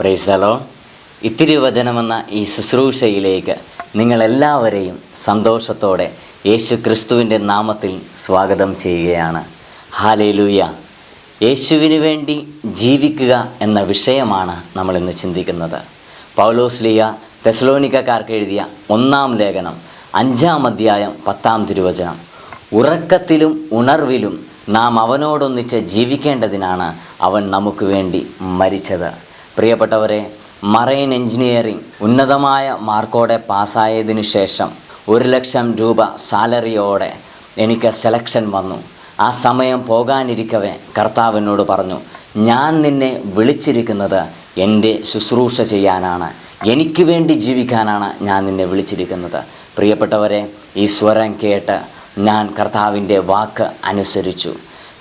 പ്രൈസലോ ഇത്തിരി വചനമെന്ന ഈ ശുശ്രൂഷയിലേക്ക് നിങ്ങളെല്ലാവരെയും സന്തോഷത്തോടെ യേശു ക്രിസ്തുവിന്റെ നാമത്തിൽ സ്വാഗതം ചെയ്യുകയാണ്. ഹാലേലൂയ യേശുവിന് വേണ്ടി ജീവിക്കുക എന്ന വിഷയമാണ് നമ്മളിന്ന് ചിന്തിക്കുന്നത്. പൗലോസ്ലിയ തെസലോനിക്കക്കാർക്ക് എഴുതിയ ഒന്നാം ലേഖനം അഞ്ചാം അധ്യായം പത്താം തിരുവചനം. ഉറക്കത്തിലും ഉണർവിലും നാം അവനോടൊന്നിച്ച് ജീവിക്കേണ്ടതിനാണ് അവൻ നമുക്ക് വേണ്ടി മരിച്ചത്. പ്രിയപ്പെട്ടവരെ മറൈൻ എഞ്ചിനീയറിംഗ് ഉന്നതമായ മാർക്കോടെ പാസ്സായതിനു ശേഷം ഒരു ലക്ഷം രൂപ സാലറിയോടെ എനിക്ക് സെലക്ഷൻ വന്നു. ആ സമയം പോകാനിരിക്കവേ കർത്താവിനോട് പറഞ്ഞു ഞാൻ നിന്നെ വിളിച്ചിരിക്കുന്നത് എന്റെ ശുശ്രൂഷ ചെയ്യാനാണ്. എനിക്ക് വേണ്ടി ജീവിക്കാനാണ് ഞാൻ നിന്നെ വിളിച്ചിരിക്കുന്നത്. പ്രിയപ്പെട്ടവരെ ഈ സ്വരം കേട്ട് ഞാൻ കർത്താവിന്റെ വാക്ക് അനുസരിച്ചു.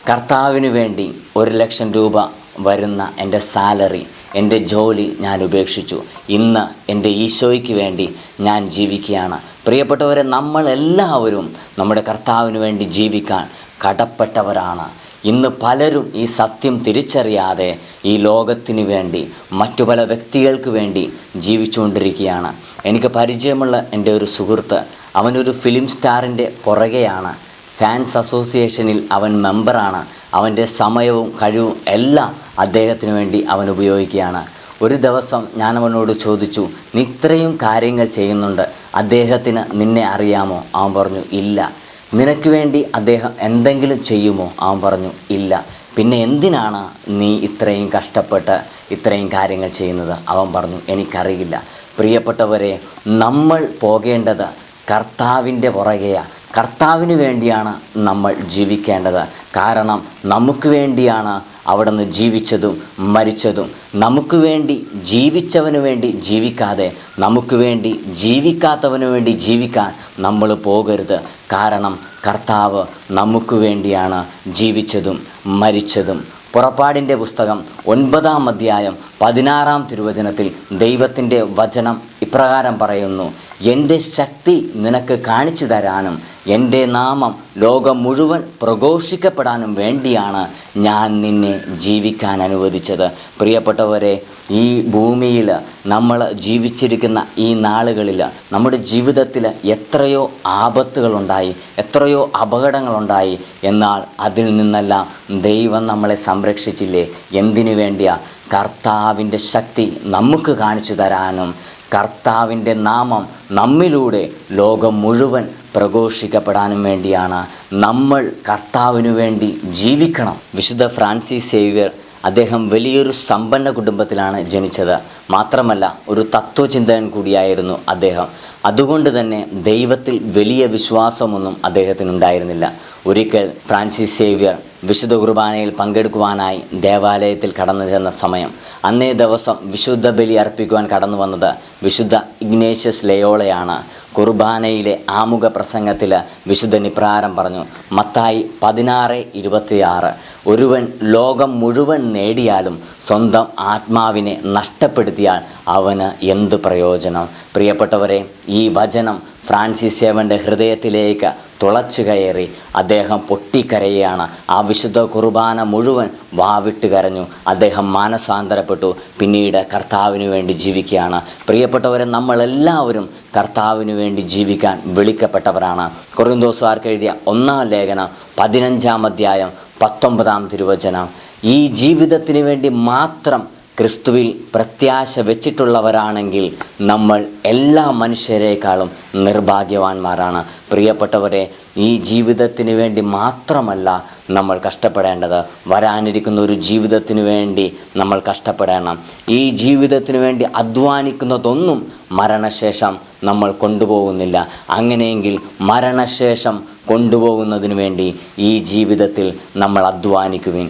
കർത്താവിന് വേണ്ടി ഒരു ലക്ഷം രൂപ വരുന്ന എന്റെ സാലറി എന്റെ ജോലി ഞാൻ ഉപേക്ഷിച്ചു. ഇന്ന് എന്റെ ഈശോയ്ക്ക് വേണ്ടി ഞാൻ ജീവിക്കുകയാണ്. പ്രിയപ്പെട്ടവരെ നമ്മളെല്ലാവരും നമ്മുടെ കർത്താവിന് വേണ്ടി ജീവിക്കാൻ കടപ്പെട്ടവരാണ്. ഇന്ന് പലരും ഈ സത്യം തിരിച്ചറിയാതെ ഈ ലോകത്തിന് വേണ്ടി മറ്റു പല വ്യക്തികൾക്ക് വേണ്ടി ജീവിച്ചുകൊണ്ടിരിക്കുകയാണ്. എനിക്ക് പരിചയമുള്ള എന്റെ ഒരു സുഹൃത്ത് അവനൊരു ഫിലിം സ്റ്റാറിന്റെ പുറകെയാണ്. ഫാൻസ് അസോസിയേഷനിൽ അവൻ മെമ്പറാണ്. അവന്റെ സമയവും കഴിവും എല്ലാം അദ്ദേഹത്തിന് വേണ്ടി അവൻ ഉപയോഗിക്കുകയാണ്. ഒരു ദിവസം ഞാൻ അവനോട് ചോദിച്ചു നീ ഇത്രയും കാര്യങ്ങൾ ചെയ്യുന്നുണ്ട് അദ്ദേഹത്തിന് നിന്നെ അറിയാമോ? അവൻ പറഞ്ഞു ഇല്ല. നിനക്ക് വേണ്ടി അദ്ദേഹം എന്തെങ്കിലും ചെയ്യുമോ? അവൻ പറഞ്ഞു ഇല്ല. പിന്നെ എന്തിനാണ് നീ ഇത്രയും കഷ്ടപ്പെട്ട് ഇത്രയും കാര്യങ്ങൾ ചെയ്യുന്നത്? അവൻ പറഞ്ഞു എനിക്കറിയില്ല. പ്രിയപ്പെട്ടവരെ നമ്മൾ പോകേണ്ടത് കർത്താവിന്റെ പുറകെയാണ് കർത്താവിന് വേണ്ടിയാണ് നമ്മൾ ജീവിക്കേണ്ടത്. കാരണം നമുക്ക് വേണ്ടിയാണ് അവിടുന്ന് ജീവിച്ചതും മരിച്ചതും. നമുക്ക് വേണ്ടി ജീവിച്ചവന് വേണ്ടി ജീവിക്കാതെ നമുക്ക് വേണ്ടി ജീവിക്കാത്തവന് വേണ്ടി ജീവിക്കാൻ നമ്മൾ പോകരുത്. കാരണം കർത്താവ് നമുക്ക് വേണ്ടിയാണ് ജീവിച്ചതും മരിച്ചതും. പുറപ്പാടിന്റെ പുസ്തകം ഒൻപതാം അധ്യായം പതിനാറാം തിരുവചനത്തിൽ ദൈവത്തിന്റെ വചനം ഇപ്രകാരം പറയുന്നു എന്റെ ശക്തി നിനക്ക് കാണിച്ചു തരാനും എന്റെ നാമം ലോകം മുഴുവൻ പ്രഘോഷിക്കപ്പെടാനും വേണ്ടിയാണ് ഞാൻ നിന്നെ ജീവിക്കാൻ അനുവദിച്ചത്. പ്രിയപ്പെട്ടവരെ ഈ ഭൂമിയിൽ നമ്മൾ ജീവിച്ചിരിക്കുന്ന ഈ നാളുകളിൽ നമ്മുടെ ജീവിതത്തിൽ എത്രയോ ആപത്തുകളുണ്ടായി എത്രയോ അപകടങ്ങളുണ്ടായി. എന്നാൽ അതിൽ നിന്നെല്ലാം ദൈവം നമ്മളെ സംരക്ഷിച്ചില്ലേ? എന്തിനു വേണ്ടിയാ? കർത്താവിന്റെ ശക്തി നമുക്ക് കാണിച്ചു തരാനും കർത്താവിന്റെ നാമം നമ്മിലൂടെ ലോകം മുഴുവൻ പ്രഘോഷിക്കപ്പെടാനും വേണ്ടിയാണ് നമ്മൾ കർത്താവിനു വേണ്ടി ജീവിക്കണം. വിശുദ്ധ ഫ്രാൻസിസ് സേവ്യർ അദ്ദേഹം വലിയൊരു സമ്പന്ന കുടുംബത്തിലാണ് ജനിച്ചത്. മാത്രമല്ല ഒരു തത്വചിന്തകൻ കൂടിയായിരുന്നു അദ്ദേഹം. അതുകൊണ്ട് തന്നെ ദൈവത്തിൽ വലിയ വിശ്വാസമൊന്നും അദ്ദേഹത്തിനുണ്ടായിരുന്നില്ല. ഒരിക്കൽ ഫ്രാൻസിസ് സേവ്യർ വിശുദ്ധ കുർബാനയിൽ പങ്കെടുക്കുവാനായി ദേവാലയത്തിൽ കടന്നു ചെന്ന സമയം അന്നേ ദിവസം വിശുദ്ധ ബലി അർപ്പിക്കുവാൻ കടന്നു വന്നത് വിശുദ്ധ ഇഗ്നേഷ്യസ് ലയോളയാണ്. കുർബാനയിലെ ആമുഖ പ്രസംഗത്തിൽ വിശുദ്ധൻ ഇപ്രകാരം പറഞ്ഞു. മത്തായി പതിനാറ് ഇരുപത്തിയാറ്. ഒരുവൻ ലോകം മുഴുവൻ നേടിയാലും സ്വന്തം ആത്മാവിനെ നഷ്ടപ്പെടുത്തിയാൽ അവന് എന്ത് പ്രയോജനം? പ്രിയപ്പെട്ടവരെ ഈ വചനം ഫ്രാൻസിസ് സേവന്റെ ഹൃദയത്തിലേക്ക് തുളച്ചു കയറി അദ്ദേഹം പൊട്ടിക്കരയാണ് ആ വിശുദ്ധ കുർബാന മുഴുവൻ വാവിട്ട് കരഞ്ഞു. അദ്ദേഹം മാനസാന്തരപ്പെട്ടു. പിന്നീട് കർത്താവിന് വേണ്ടി ജീവിക്കുകയാണ്. പ്രിയപ്പെട്ടവരെ നമ്മളെല്ലാവരും കർത്താവിന് വേണ്ടി ജീവിക്കാൻ വിളിക്കപ്പെട്ടവരാണ്. കൊറിന്തോസുകാർക്ക് എഴുതിയ ഒന്നാം ലേഖനം പതിനഞ്ചാം അധ്യായം പത്തൊമ്പതാം തിരുവചനം. ഈ ജീവിതത്തിന് വേണ്ടി മാത്രം ക്രിസ്തുവിൽ പ്രത്യാശ വെച്ചിട്ടുള്ളവരാണെങ്കിൽ നമ്മൾ എല്ലാ മനുഷ്യരെക്കാളും നിർഭാഗ്യവാന്മാരാണ്. പ്രിയപ്പെട്ടവരെ ഈ ജീവിതത്തിന് വേണ്ടി മാത്രമല്ല നമ്മൾ കഷ്ടപ്പെടേണ്ടത്. വരാനിരിക്കുന്ന ഒരു ജീവിതത്തിന് വേണ്ടി നമ്മൾ കഷ്ടപ്പെടണം. ഈ ജീവിതത്തിന് വേണ്ടി അധ്വാനിക്കുന്നതൊന്നും മരണശേഷം നമ്മൾ കൊണ്ടുപോകുന്നില്ല. അങ്ങനെയെങ്കിൽ മരണശേഷം കൊണ്ടുപോകുന്നതിന് വേണ്ടി ഈ ജീവിതത്തിൽ നമ്മൾ അധ്വാനിക്കുവിൻ.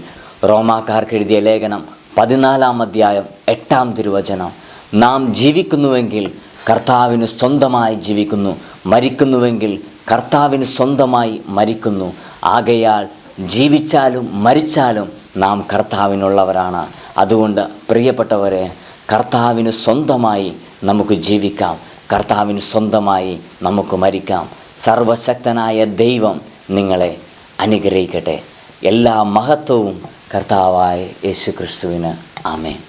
റോമാക്കാർക്ക് എഴുതിയ ലേഖനം പതിനാലാം അധ്യായം എട്ടാം തിരുവചനം. നാം ജീവിക്കുന്നുവെങ്കിൽ കർത്താവിന് സ്വന്തമായി ജീവിക്കുന്നു. മരിക്കുന്നുവെങ്കിൽ കർത്താവിന് സ്വന്തമായി മരിക്കുന്നു. ആകയാൽ ജീവിച്ചാലും മരിച്ചാലും നാം കർത്താവിനുള്ളവരാണ്. അതുകൊണ്ട് പ്രിയപ്പെട്ടവരെ കർത്താവിന് സ്വന്തമായി നമുക്ക് ജീവിക്കാം. കർത്താവിന് സ്വന്തമായി നമുക്ക് മരിക്കാം. സർവശക്തനായ ദൈവം നിങ്ങളെ അനുഗ്രഹിക്കട്ടെ. എല്ലാ മഹത്വവും കർത്താവായ യേശു ക്രിസ്തുവിന് ആമേൻ.